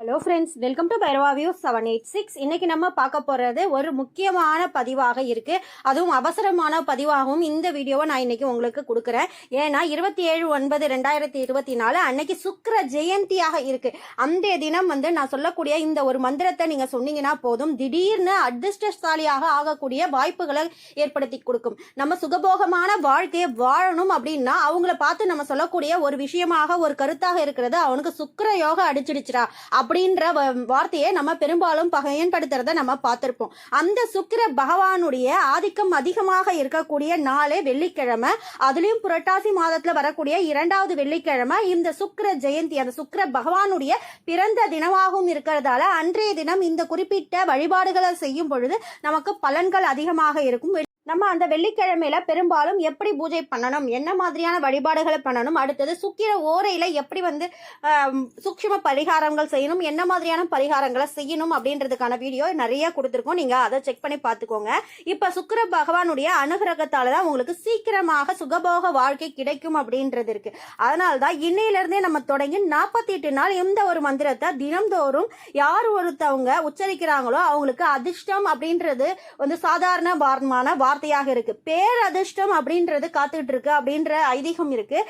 Hello friends welcome to Bhairava view seven eight six இன்றைக்கி நம்ம பார்க்க போகிறது ஒரு முக்கியமான பதிவாக இருக்குது அதுவும் அவசரமான பதிவாகவும் இந்த வீடியோவை நான் இன்றைக்கி உங்களுக்கு கொடுக்குறேன். ஏன்னா இருபத்தி ஏழு ஒன்பது ரெண்டாயிரத்தி இருபத்தி நாலு அன்னைக்கு சுக்கர ஜெயந்தியாக இருக்கு. அந்த தினம் வந்து நான் சொல்லக்கூடிய இந்த ஒரு மந்திரத்தை நீங்கள் சொன்னீங்கன்னா போதும். திடீர்னு அதிர்ஷ்டசாலியாக ஆகக்கூடிய வாய்ப்புகளை ஏற்படுத்தி கொடுக்கும். நம்ம சுகபோகமான வாழ்க்கையை வாழணும் அப்படின்னா அவங்கள பார்த்து நம்ம சொல்லக்கூடிய ஒரு விஷயமாக ஒரு கருத்தாக இருக்கிறது. அவனுக்கு சுக்கர யோகம் அடிச்சிடுச்சுடா. அப்படின்ற வ- வார்த்தையை நம்ம பெரும்பாலும் பயன்படுத்துறத நம்ம பார்த்துருப்போம். அந்த சுக்கிர பகவானுடைய ஆதிக்கம் அதிகமாக இருக்கக்கூடிய நாளே வெள்ளிக்கிழமை. அதுலேயும் புரட்டாசி மாதத்தில் வரக்கூடிய இரண்டாவது வெள்ளிக்கிழமை இந்த சுக்கிர ஜெயந்தி அந்த சுக்கிர பகவானுடைய பிறந்த தினமாகவும் இருக்கிறதால அன்றைய தினம் இந்த குறிப்பிட்ட வழிபாடுகளை செய்யும் பொழுது நமக்கு பலன்கள் அதிகமாக இருக்கும். நம்ம அந்த வெள்ளிக்கிழமையில பெரும்பாலும் எப்படி பூஜை பண்ணணும்? என்ன மாதிரியான வழிபாடுகளை பண்ணணும்? அடுத்தது சுக்கிர ஓரையில எப்படி வந்து ஆம், சூக்ஷ்ம பரிகாரங்கள் செய்யணும்? என்ன மாதிரியான பரிகாரங்களை செய்யணும்? அப்படின்றதுக்கான வீடியோ நிறைய கொடுத்துருக்கோம். நீங்க அதை செக் பண்ணி பார்த்துக்கோங்க. இப்ப சுக்கிர பகவானுடைய அனுகிரகத்தால தான் உங்களுக்கு சீக்கிரமாக சுகபோக வாழ்க்கை கிடைக்கும் அப்படின்றது இருக்கு. அதனால தான் இன்னையிலிருந்தே நம்ம தொடங்கி நாற்பத்தி எட்டு நாள் இந்த ஒரு மந்திரத்தை தினம்தோறும் யார் ஒருத்தவங்க உச்சரிக்கிறாங்களோ அவங்களுக்கு அதிர்ஷ்டம் அப்படின்றது வந்து சாதாரண வார்மான வார்த்தையாக இருக்கு. பேரதிர்ஷ்டம் அப்படின்றது காத்துட்டு இருக்கு அப்படின்ற ஐதீகம் இருக்கு.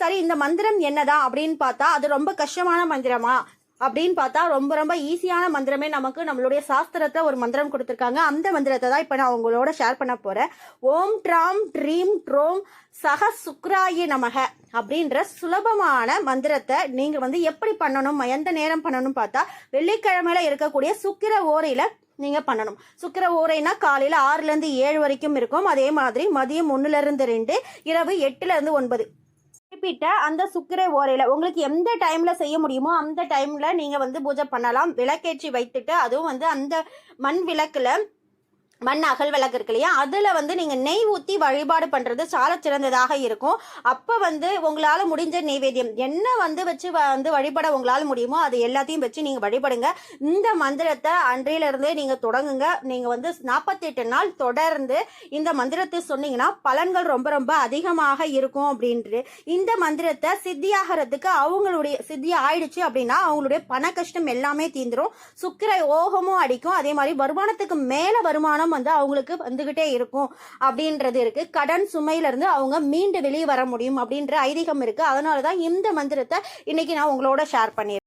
சரி இந்த மந்திரம் என்னதான் அப்படின்னு பார்த்தா அது ரொம்ப கஷ்டமான மந்திரமா அப்படின்னு பார்த்தா ரொம்ப ரொம்ப ஈஸியான மந்திரமே நமக்கு நம்மளுடைய சாஸ்திரத்தை ஒரு மந்திரம் கொடுத்துருக்காங்க. அந்த மந்திரத்தை தான் இப்போ நான் உங்களோட ஷேர் பண்ண போறேன். ஓம் ட்ராம் ட்ரீம் ட்ரோம் சக சுக்ராய நமக அப்படின்ற சுலபமான மந்திரத்தை நீங்க வந்து எப்படி பண்ணணும் எந்த நேரம் பண்ணணும் பார்த்தா வெள்ளிக்கிழமையில இருக்கக்கூடிய சுக்கிர ஓரையில நீங்கள் பண்ணணும். சுக்கிர ஓரைனா காலையில் ஆறுலேருந்து ஏழு வரைக்கும் இருக்கும். அதே மாதிரி மதியம் ஒன்றுலேருந்து ரெண்டு இரவு எட்டுலேருந்து ஒன்பது. குறிப்பிட்ட அந்த சுக்கிர ஓரையில உங்களுக்கு எந்த டைம்ல செய்ய முடியுமோ அந்த டைம்ல நீங்க வந்து பூஜை பண்ணலாம். விளக்கேற்றி வைத்துட்டு அதுவும் வந்து அந்த மண் விளக்குல மண் அகல் விளக்கு இருக்கு இல்லையா? அதில் வந்து நீங்கள் நெய் ஊற்றி வழிபாடு பண்ணுறது சால சிறந்ததாக இருக்கும். அப்போ வந்து உங்களால் முடிஞ்ச நெய்வேத்தியம். என்ன வந்து வச்சு வ- வந்து வழிபட உங்களால் முடியுமோ அது எல்லாத்தையும் வச்சு நீங்கள் வழிபடுங்க. இந்த மந்திரத்தை அன்றையிலிருந்தே நீங்கள் தொடங்குங்க. நீங்கள் வந்து நாற்பத்தெட்டு நாள் தொடர்ந்து இந்த மந்திரத்தை சொன்னீங்கன்னா பலன்கள் ரொம்ப ரொம்ப அதிகமாக இருக்கும் அப்படின்ட்டு. இந்த மந்திரத்தை சித்தியாகிறதுக்கு அவங்களுடைய சித்தி ஆயிடுச்சு அப்படின்னா அவங்களுடைய பண கஷ்டம் எல்லாமே தீந்துரும். சுக்கிர ஓகமும் அடிக்கும். அதே மாதிரி வருமானத்துக்கு மேலே வருமானம் வந்து அவங்களுக்கு வந்துகிட்டே இருக்கும் அப்படின்றது இருக்கு. கடன் சுமையிலிருந்து அவங்க மீண்டு வெளியே வர முடியும் அப்படின்ற ஐதீகம் இருக்கு. அதனால தான் இந்த மந்திரத்தை இன்னைக்கு நான் உங்களோட ஷேர் பண்ணியிருக்கேன்.